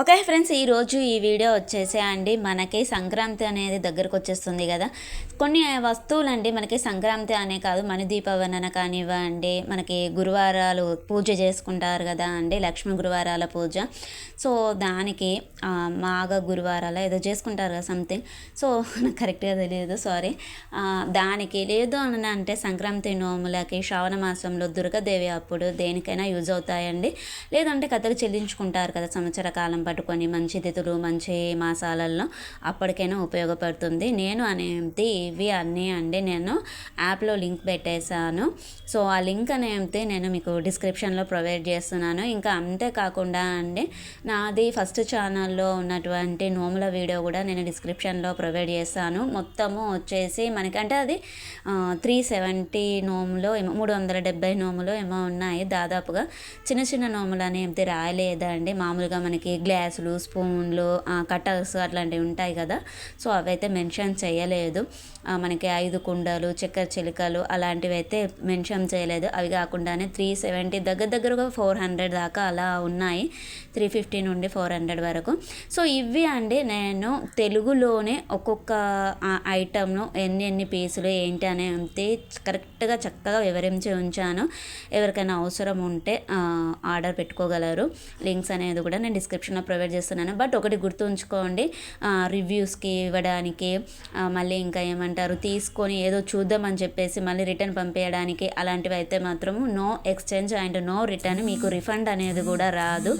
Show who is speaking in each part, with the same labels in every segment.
Speaker 1: Okay friends ఈరోజు ఈ video వచ్చేసే అండి. మనకి సంక్రాంతి అనేది దగ్గరకు వచ్చేస్తుంది కదా. కొన్ని వస్తువులు అండి మనకి సంక్రాంతి అనే కాదు మన దీపవర్ణన కానివ్వండి మనకి గురువారాలు పూజ చేసుకుంటారు కదా అండి లక్ష్మీ గురువారాల పూజ. సో దానికి మాగ మాఘ గురువారాల ఏదో చేసుకుంటారు కదా సంథింగ్ సో నాకు కరెక్ట్గా తెలియదు సారీ దానికి లేదు అని అంటే సంక్రాంతి నోములకి శ్రావణ మాసంలో దుర్గాదేవి అప్పుడు దేనికైనా యూజ్ అవుతాయండి. లేదంటే కథలు చెల్లించుకుంటారు కదా సంవత్సర కాలం పట్టుకొని మంచి తిథులు మంచి మాసాలలో అప్పటికైనా ఉపయోగపడుతుంది. నేను అనేది ఇవి అన్నీ అండి. నేను యాప్లో లింక్ పెట్టేశాను. సో ఆ లింక్ అనేది నేను మీకు డిస్క్రిప్షన్లో ప్రొవైడ్ చేస్తున్నాను. ఇంకా అంతేకాకుండా అండి నాది ఫస్ట్ ఛానల్లో ఉన్నటువంటి నోముల వీడియో కూడా నేను డిస్క్రిప్షన్లో ప్రొవైడ్ చేస్తాను. మొత్తము వచ్చేసి మనకంటే అది త్రీ సెవెంటీ నోములో ఏమో మూడు వందల డెబ్బై నోములు ఏమో ఉన్నాయి. దాదాపుగా చిన్న చిన్న నోములు అనేది రాయలేదండి. మామూలుగా మనకి గ్యాసులు స్పూన్లు కట్టర్స్ అట్లాంటివి ఉంటాయి కదా. సో అవైతే మెన్షన్ చేయలేదు. మనకి ఐదు కుండలు చక్కెర చిలుకలు అలాంటివి అయితే మెన్షన్ చేయలేదు. అవి కాకుండానే త్రీ సెవెంటీ దగ్గర దగ్గరగా ఫోర్ హండ్రెడ్ దాకా అలా ఉన్నాయి. త్రీ ఫిఫ్టీ నుండి ఫోర్ హండ్రెడ్ వరకు. సో ఇవి అండి నేను తెలుగులోనే ఒక్కొక్క ఐటమ్ను ఎన్ని ఎన్ని పీసులు ఏంటి అనేది కరెక్ట్గా చక్కగా వివరించి ఉంచాను. ఎవరికైనా అవసరం ఉంటే ఆర్డర్ పెట్టుకోగలరు. లింక్స్ అనేది కూడా నేను డిస్క్రిప్షన్లో ప్రొవైడ్ చేస్తున్నాను. బట్ ఒకటి గుర్తుంచుకోండి రివ్యూస్కి ఇవ్వడానికి మళ్ళీ ఇంకా ఏమంటారు తీసుకొని ఏదో చూద్దామని చెప్పేసి మళ్ళీ రిటర్న్ పంపేయడానికి అలాంటివి అయితే మాత్రము no exchange and no return మీకు రిఫండ్ అనేది కూడా రాదు.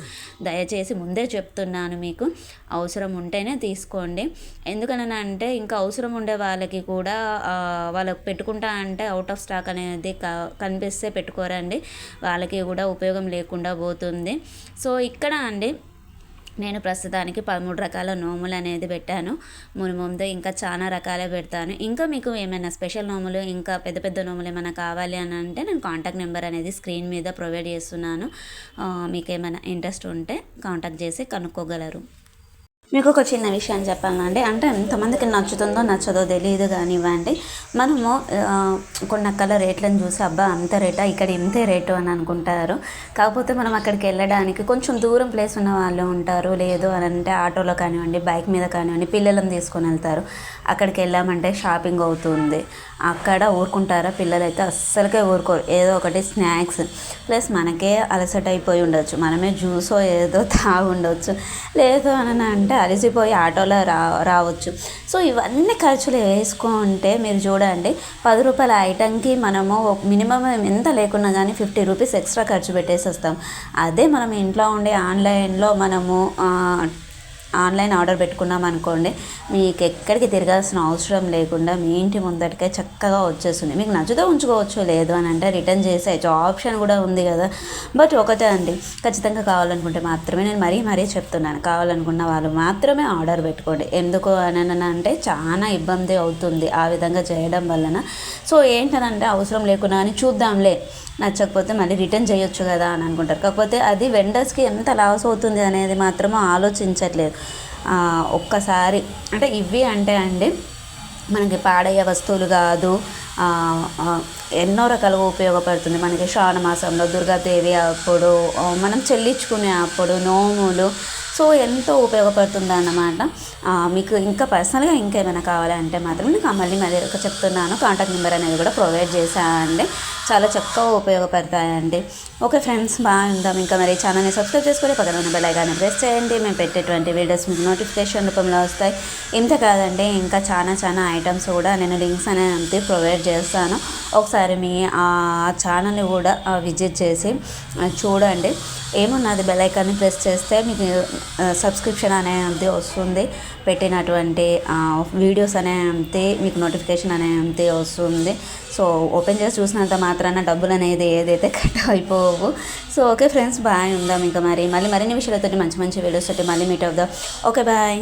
Speaker 1: దయచేసి ముందే చెప్తున్నాను మీకు. అవసరం ఉంటేనే తీసుకోండి. ఎందుకని అంటే ఇంకా అవసరం ఉండే వాళ్ళకి కూడా వాళ్ళకి పెట్టుకుంటా అంటే అవుట్ ఆఫ్ స్టాక్ అనేది కనిపిస్తే పెట్టుకోరండి. వాళ్ళకి కూడా ఉపయోగం లేకుండా పోతుంది. సో ఇక్కడ అండి నేను ప్రస్తుతానికి పదమూడు రకాల నోములు అనేది పెట్టాను. మును ముందు ఇంకా చాలా రకాలే పెడతాను. ఇంకా మీకు ఏమైనా స్పెషల్ నోములు ఇంకా పెద్ద పెద్ద నోములు ఏమైనా కావాలి అని అంటే నేను కాంటాక్ట్ నెంబర్ అనేది స్క్రీన్ మీద ప్రొవైడ్ చేస్తున్నాను. మీకు ఏమైనా ఇంట్రెస్ట్ ఉంటే కాంటాక్ట్ చేసి కనుక్కోగలరు. మీకు ఒక చిన్న విషయం చెప్పాలండి. అంటే ఎంతమందికి నచ్చుతుందో నచ్చదో తెలియదు కానివ్వండి. మనము కొన్ని అక్కల రేట్లను చూసి అబ్బా అంత రేటా? ఇక్కడ ఇంతే రేటు అని అనుకుంటారు. కాకపోతే మనం అక్కడికి వెళ్ళడానికి కొంచెం దూరం ప్లేస్ ఉన్న వాళ్ళు ఉంటారు. లేదు అని అంటే ఆటోలో కానివ్వండి బైక్ మీద కానివ్వండి పిల్లలను తీసుకొని వెళ్తారు. అక్కడికి వెళ్ళామంటే షాపింగ్ అవుతుంది. అక్కడ ఊరుకుంటారా పిల్లలైతే? అస్సలకే ఊరుకోరు. ఏదో ఒకటి స్నాక్స్. ప్లస్ మనకే అలసట అయిపోయి ఉండొచ్చు. మనమే జ్యూసో ఏదో తాగుండొచ్చు. లేదు అని అంటే అలసిపోయి ఆటోలో రా రావచ్చు. సో ఇవన్నీ ఖర్చులు వేసుకుంటే మీరు చూడండి పది రూపాయల ఐటెంకి మనము మినిమం ఎంత లేకున్నా కానీ ఫిఫ్టీ రూపీస్ ఎక్స్ట్రా ఖర్చు పెట్టేసి వస్తాం అదే మనం ఇంట్లో ఉండే ఆన్లైన్లో మనము ఆన్లైన్ ఆర్డర్ పెట్టుకున్నాం అనుకోండి మీకు ఎక్కడికి తిరగాల్సిన అవసరం లేకుండా మీ ఇంటి ముందటికే చక్కగా వచ్చేస్తుంది. మీకు నచ్చితే ఉంచుకోవచ్చు లేదు అని అంటే రిటర్న్ చేసే ఆప్షన్ కూడా ఉంది కదా. బట్ ఒకటే అండి ఖచ్చితంగా కావాలనుకుంటే మాత్రమే నేను మరీ మరీ చెప్తున్నాను. కావాలనుకున్న వాళ్ళు మాత్రమే ఆర్డర్ పెట్టుకోండి. ఎందుకు అని అంటే చాలా ఇబ్బంది అవుతుంది ఆ విధంగా చేయడం వలన. సో ఏంటనంటే అవసరం లేకున్నా కానీ చూద్దాంలే. నచ్చకపోతే మళ్ళీ రిటర్న్ చేయొచ్చు కదా అని అనుకుంటారు. కాకపోతే అది వెండర్స్కి ఎంత లాస్ అవుతుంది అనేది మాత్రం ఆలోచించట్లేదు. ఒక్కసారి అంటే ఇవి అంటే అండి మనకి పాడయ్యే వస్తువులు కాదు ఎన్నో రకాలుగా ఉపయోగపడుతుంది. మనకి శ్రావణ మాసంలో దుర్గాదేవి అప్పుడు మనం చెల్లించుకునే అప్పుడు నోములు సో ఎంతో ఉపయోగపడుతుంది అన్నమాట మీకు ఇంకా పర్సనల్గా ఇంకా ఏమైనా కావాలంటే మాత్రం నేను మళ్ళీ మళ్ళీ ఒక చెప్తున్నాను. కాంటాక్ట్ నెంబర్ అనేది కూడా ప్రొవైడ్ చేశానండి. చాలా చక్కగా ఉపయోగపడతాయండి. ఓకే ఫ్రెండ్స్ బాగుందాం ఇంకా మరి ఛానల్ని సబ్స్క్రైబ్ చేసుకొని పక్కన ఉన్న బెల్ ఐకాన్ని ప్రెస్ చేయండి. మేము పెట్టేటువంటి వీడియోస్ మీకు నోటిఫికేషన్ రూపంలో వస్తాయి. ఇంత కాదండి ఇంకా చాలా చాలా ఐటమ్స్ కూడా నేను లింక్స్ అనేది ప్రొవైడ్ చేస్తాను. ఒకసారి మీ ఆ ఛానల్ని కూడా విజిట్ చేసి చూడండి. ఏమున్నది బెల్ ఐకాన్ని ప్రెస్ చేస్తే మీకు సబ్స్క్రిప్షన్ అనేది వస్తుంది. పెట్టినటువంటి వీడియోస్ అనేది మీకు నోటిఫికేషన్ అనేది వస్తుంది. సో ఓపెన్ చేసి చూసినంత మాత్రాన డబ్బులు అనేది ఏదైతే కట్ అయిపోవు. సో ఓకే ఫ్రెండ్స్ బాయ్ ఉందాం ఇంకా మరి. మళ్ళీ మరిన్ని విషయాలతో మంచి మంచి వీడియోస్ తోటి మళ్ళీ మీట్ అవుదాం. Okay bye.